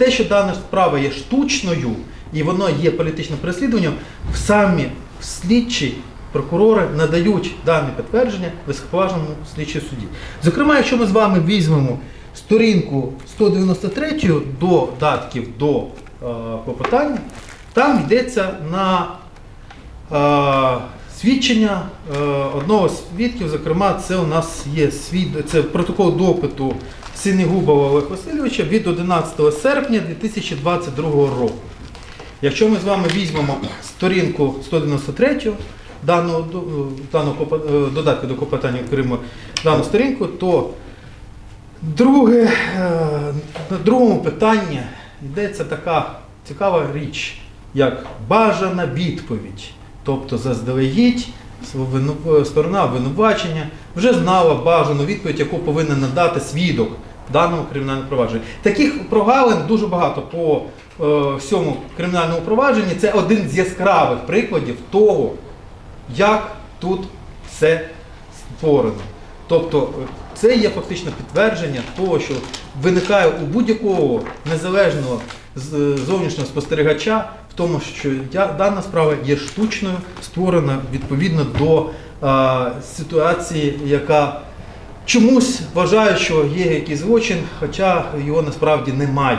Те, що дана справа є штучною і воно є політичним переслідуванням, самі слідчі прокурори надають дане підтвердження високоповажному слідчій суді. Зокрема, якщо ми з вами візьмемо сторінку 193 до датків до е, клопотання, там йдеться на е, свідчення е, одного з свідків, зокрема, це у нас є свід... це протокол допиту Синегубова Олега Васильовича від 11 серпня 2022 року. Якщо ми з вами візьмемо сторінку 193 даного, е, даного е, додатку до клопотання Криму дану сторінку, то друге, на другому питанні йдеться така цікава річ, як бажана відповідь. Тобто заздалегідь сторона обвинувачення вже знала бажану відповідь, яку повинен надати свідок даному кримінальному провадженні. Таких прогалин дуже багато по е, всьому кримінальному провадженні. Це один з яскравих прикладів того, як тут все створено. Тобто це є фактично підтвердження того, що виникає у будь-якого незалежного е, зовнішнього спостерігача в тому, що дана справа є штучною, створена відповідно до е, ситуації, яка чомусь вважає, що є якийсь злочин, хоча його насправді немає.